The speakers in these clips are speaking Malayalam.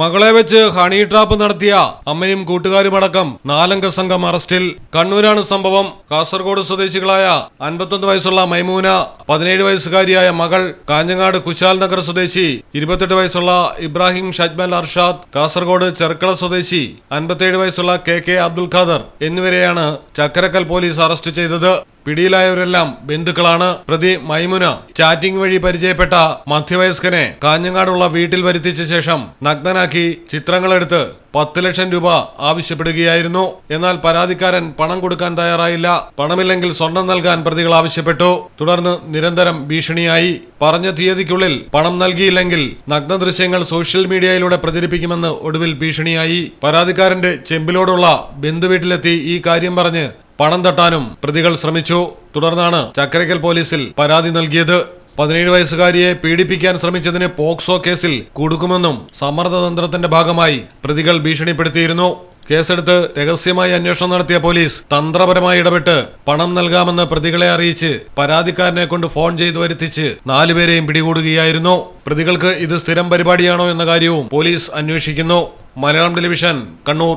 മകളെ വെച്ച് ഹണി ട്രാപ്പ് നടത്തിയ അമ്മയും കൂട്ടുകാരുമടക്കം നാലംഗ സംഘം അറസ്റ്റിൽ. കണ്ണൂരാണ് സംഭവം. കാസർഗോഡ് സ്വദേശികളായ അൻപത്തൊന്ന് വയസ്സുള്ള മൈമൂന പതിനേഴ് വയസ്സുകാരിയായ മകൾ കാഞ്ഞങ്ങാട് കുശാൽ നഗർ സ്വദേശി ഇരുപത്തെട്ട് വയസ്സുള്ള ഇബ്രാഹിം ഷജ്മൽ അർഷാദ് കാസർഗോഡ് ചെർക്കള സ്വദേശി അൻപത്തേഴ് വയസ്സുള്ള കെ കെ അബ്ദുൽ ഖാദർ എന്നിവരെയാണ് ചക്കരക്കൽ പോലീസ് അറസ്റ്റ് ചെയ്തത്. പിടിയിലായവരെല്ലാം ബന്ധുക്കളാണ്. പ്രതി മൈമുന ചാറ്റിംഗ് വഴി പരിചയപ്പെട്ട മധ്യവയസ്കനെ കാഞ്ഞങ്ങാടുള്ള വീട്ടിൽ വരുത്തിച്ച ശേഷം നഗ്നനാക്കി ചിത്രങ്ങളെടുത്ത് പത്ത് ലക്ഷം രൂപ ആവശ്യപ്പെടുകയായിരുന്നു. എന്നാൽ പരാതിക്കാരൻ പണം കൊടുക്കാൻ തയ്യാറായില്ല. പണമില്ലെങ്കിൽ സ്വർണം നൽകാൻ പ്രതികൾ ആവശ്യപ്പെട്ടു. തുടർന്ന് നിരന്തരം ഭീഷണിയായി. പറഞ്ഞ തീയതിക്കുള്ളിൽ പണം നൽകിയില്ലെങ്കിൽ നഗ്ന ദൃശ്യങ്ങൾ സോഷ്യൽ മീഡിയയിലൂടെ പ്രചരിപ്പിക്കുമെന്ന് ഒടുവിൽ ഭീഷണിയായി. പരാതിക്കാരന്റെ ചെമ്പിലോടുള്ള ബന്ധുവീട്ടിലെത്തി ഈ കാര്യം പറഞ്ഞ് പണം തട്ടാനും പ്രതികൾ ശ്രമിച്ചു. തുടർന്നാണ് ചക്കരക്കൽ പോലീസിൽ പരാതി നൽകിയത്. പതിനേഴ് വയസ്സുകാരിയെ പീഡിപ്പിക്കാൻ ശ്രമിച്ചതിന് പോക്സോ കേസിൽ കുടുക്കുമെന്നും സമ്മർദ്ദതന്ത്രത്തിന്റെ ഭാഗമായി പ്രതികൾ ഭീഷണിപ്പെടുത്തിയിരുന്നു. കേസെടുത്ത് രഹസ്യമായി അന്വേഷണം നടത്തിയ പോലീസ് തന്ത്രപരമായി ഇടപെട്ട് പണം നൽകാമെന്ന് പ്രതികളെ അറിയിച്ച് പരാതിക്കാരനെ കൊണ്ട് ഫോൺ ചെയ്തു വരുത്തിച്ച് നാലുപേരെയും പിടികൂടുകയായിരുന്നു. പ്രതികൾക്ക് ഇത് സ്ഥിരം പരിപാടിയാണോ എന്ന കാര്യവും പോലീസ് അന്വേഷിക്കുന്നു. Malayalam television Kannur.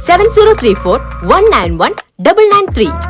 seven zero three four one nine one double nine three